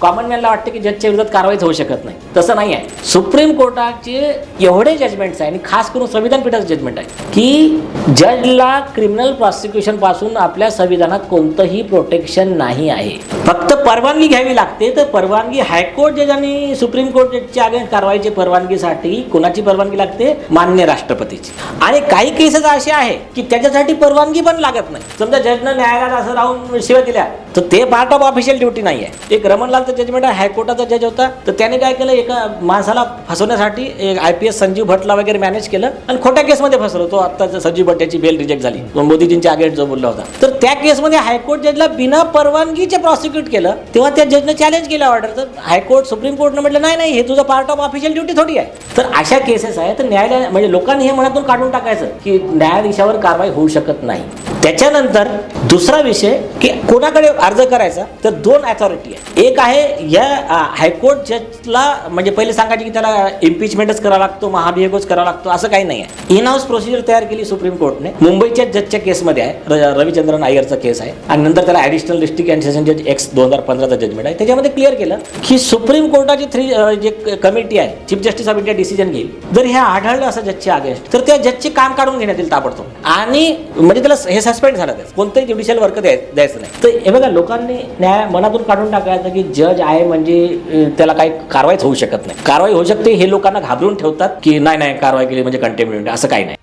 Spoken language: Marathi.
कॉमन मॅनला वाटतं की जजच्या विरोधात कारवाईच होऊ शकत नाही. तसं नाही आहे सुप्रीम कोर्टाचे एवढे जजमेंट्स आहे आणि खास करून संविधान पीठाचं जजमेंट आहे की जजला क्रिमिनल प्रॉसिक्युशनपासून आपल्या संविधानात कोणतंही प्रोटेक्शन नाही आहे. फक्त परवानगी घ्यावी लागते. तर परवानगी हायकोर्ट जज आणि सुप्रीम कोर्ट जजच्या अगेन्स्ट कारवाईची परवानगीसाठी कोणाची परवानगी लागते? मान्य राष्ट्रपतीची. आणि काही केसेस असे आहे की त्याच्यासाठी परवानगी पण लागत नाही. समजा जजनं न्यायालयात असं राहून शिवाय दिल्या तर ते पार्ट ऑफ ऑफिशियल ड्युटी नाही आहे एक रमणलालचं जजमेंट आहे. हायकोर्टाचा जज होता. तर त्याने काय केलं? एका माणसाला फसवण्यासाठी एक आय पी एस संजीव भटला वगैरे मॅनेज केलं आणि खोट्या केसमध्ये फसलो तो आता संजीव भट याची बेल रिजेक्ट झाली. मोदीजींच्या अगेन्स्ट जो बोलला होता. तर त्या केसमध्ये हायकोर्ट जजला बिना परवानगीचे प्रॉसिक्यूट केलं. तेव्हा त्या जजने चॅलेंज केला ऑर्डर तर हायकोर्ट सुप्रीम कोर्टनं म्हटलं नाही नाही हे तुझं पार्ट ऑफ ऑफिशियल ड्युटी थोडी आहे. तर अशा केसेस आहे तर न्यायालय म्हणजे लोकांनी हे मनातून काढून टाकायचं की न्यायाधीशावर कारवाई होऊ शकत नाही. त्याच्यानंतर दुसरा विषय की कोणाकडे अर्ज करायचा तर दोन अथॉरिटी आहे एक आहे या हायकोर्ट जजला म्हणजे पहिले सांगायचे की त्याला इम्पिचमेंटच करावा लागतो महाभियोगच करावा लागतो असं काही नाही आहे. इन हाऊस प्रोसिजर तयार केली सुप्रीम कोर्टने. मुंबईच्या जजच्या केसमध्ये आहे. र- रविचंद्रन अय्यरचा केस आहे. आणि नंतर त्याला ॲडिशनल डिस्ट्रिक्ट अँड सेशन जज एक्स दोन हजार पंधराचा जजमेंट आहे. त्याच्यामध्ये क्लिअर केलं की सुप्रीम कोर्टाची थ्री जे कमिटी आहे chief justice of India decision घेईल. जर हे आढळलं असं जजच्या अगेन्स्ट तर त्या जजचे काम काढून घेण्यात येईल ताबडतोब. आणि म्हणजे त्याला हे सस्पेंड झालं त्याचं. कोणतंही ज्युडिशियल वर्क द्यायचं नाही. तर हे बघा लोकांनी न्याय मनातून काढून टाकायचं की जज आहे म्हणजे त्याला काही कारवाईच होऊ शकत नाही. कारवाई होऊ शकते हे लोकांना घाबरून ठेवतात की नाही नाही कारवाई केली म्हणजे कंटेम्प्ट असं काही नाही.